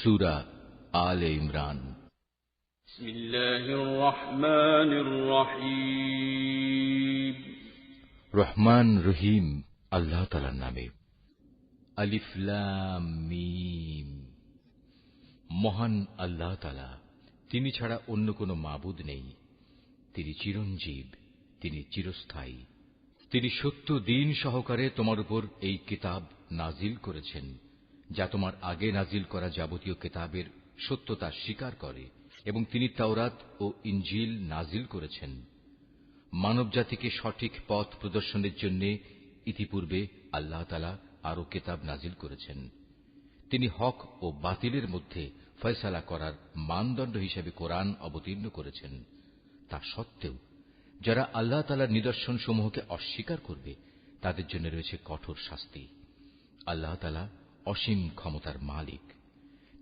সুরা আল ইমরান। রহমান রহিম আল্লাহ তালার নামে। মিম। মহান আল্লাহ তালা তিনি ছাড়া অন্য কোনো মাবুদ নেই। তিনি চিরঞ্জীব তিনি চিরস্থায়ী। তিনি সত্য দিন সহকারে তোমার উপর এই কিতাব নাজিল করেছেন। যা তোমার আগে নাজিল করা যাবতীয় কেতাবের সত্যতা স্বীকার করে এবং তিনি তাওরাত ও ইঞ্জিল নাজিল করেছেন। মানবজাতিকে সঠিক পথ প্রদর্শনের জন্য ইতিপূর্বে আল্লাহ তালা আরও কেতাব নাজিল করেছেন। তিনি হক ও বাতিলের মধ্যে ফয়সালা করার মানদণ্ড হিসেবে কোরআন অবতীর্ণ করেছেন। তা সত্ত্বেও, যারা আল্লাহ তালার নিদর্শন সমূহকে অস্বীকার করবে, তাদের জন্য রয়েছে কঠোর শাস্তি। আল্লাহ তালা অসীম ক্ষমতার মালিক।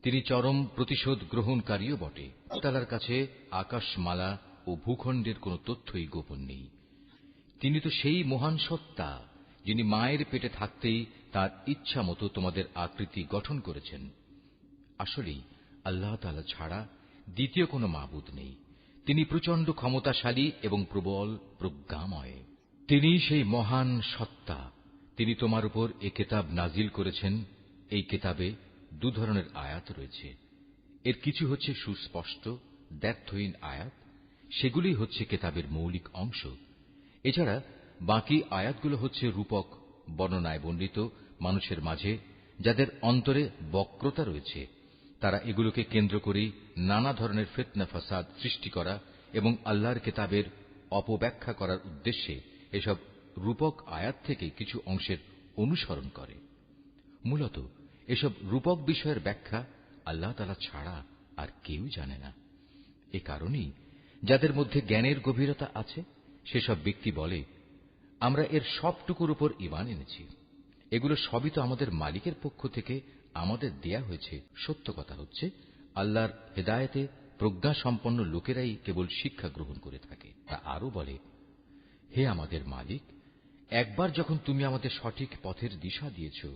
তিনি চরম প্রতিশোধ গ্রহণকারীও বটে। তালার কাছে আকাশমালা ও ভূখণ্ডের কোনো তথ্যই গোপন নেই। তিনি তো সেই মহান সত্তা, যিনি মায়ের পেটে থাকতেই তার ইচ্ছা মতো তোমাদের আকৃতি গঠন করেছেন। আসলেই আল্লাহ তালা ছাড়া দ্বিতীয় কোনো মাবুদ নেই। তিনি প্রচণ্ড ক্ষমতাশালী এবং প্রবল প্রজ্ঞাময়। তিনি সেই মহান সত্তা। তিনি তোমার উপর এ কেতাব নাজিল করেছেন এই কেতাবে দু ধরনের আয়াত রয়েছে। এর কিছু হচ্ছে সুস্পষ্ট, দ্ব্যর্থহীন আয়াত, সেগুলি হচ্ছে কেতাবের মৌলিক অংশ। এছাড়া বাকি আয়াতগুলো হচ্ছে রূপক, বর্ণনায় বর্ণিত, মানুষের মাঝে, যাদের অন্তরে বক্রতা রয়েছে। তারা এগুলোকে কেন্দ্র করেই নানা ধরনের ফেতনা, ফাসাদ সৃষ্টি করা এবং আল্লাহর কেতাবের অপব্যাখ্যা করার উদ্দেশ্যে এসব রূপক আয়াত থেকে কিছু অংশের অনুসরণ করে। মূলত এসব রূপক বিষয়ের ব্যাখ্যা আল্লাহ তালা ছাড়া আর কেউ জানে না। এ কারণেই যাদের মধ্যে জ্ঞানের গভীরতা আছে, সেসব ব্যক্তি বলে, আমরা এর সবটুকুর উপর ইমান এনেছি। এগুলো সবই তো আমাদের মালিকের পক্ষ থেকে আমাদের দেয়া হয়েছে। সত্য কথা হচ্ছে, আল্লাহর হেদায়েতে প্রজ্ঞা সম্পন্ন লোকেরাই কেবল শিক্ষা গ্রহণ করে থাকে। তা আরও বলে, হে আমাদের মালিক, একবার যখন তুমি আমাদের সঠিক পথের দিশা দিয়েছ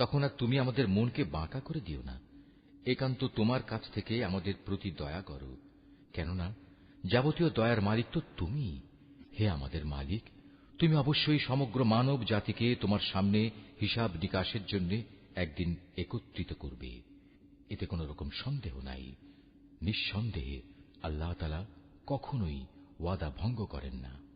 তখন আর তুমি আমাদের মনকে বাঁকা করে দিও না। একান্ত তোমার কাছ থেকে আমাদের প্রতি দয়া করো। কেননা, যাবতীয় দয়ার মালিক তো তুমি। হে আমাদের মালিক, তুমি অবশ্যই সমগ্র মানব জাতিকে তোমার সামনে হিসাব নিকাশের জন্য একদিন একত্রিত করবে। এতে কোনো রকম সন্দেহ নাই। নিঃসন্দেহে আল্লাহ তালা কখনোই ওয়াদা ভঙ্গ করেন না।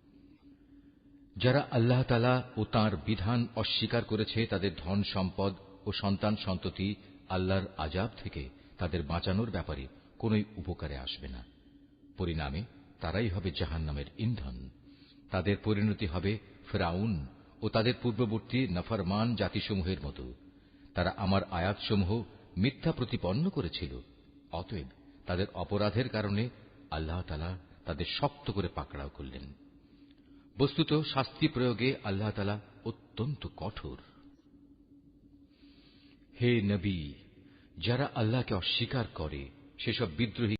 যারা আল্লাহ তালা ও তাঁর বিধান অস্বীকার করেছে তাদের ধন সম্পদ ও সন্তান সন্ততি আল্লাহর আজাব থেকে তাদের বাঁচানোর ব্যাপারে কোনোই উপকারে আসবে না। পরিণামে তারাই হবে জাহান্নামের ইন্ধন। তাদের পরিণতি হবে ফেরাউন ও তাদের পূর্ববর্তী নফরমান জাতিসমূহের মতো। তারা আমার আয়াতসমূহ মিথ্যা প্রতিপন্ন করেছিল, অতএব তাদের অপরাধের কারণে আল্লাহ তালা তাদের শক্ত করে পাকড়াও করলেন। বস্তুত শাস্তি প্রয়োগে আল্লাহ তালা অত্যন্ত কঠোর। হে নবী, যারা আল্লাহকে অস্বীকার করে, সেসব বিদ্রোহী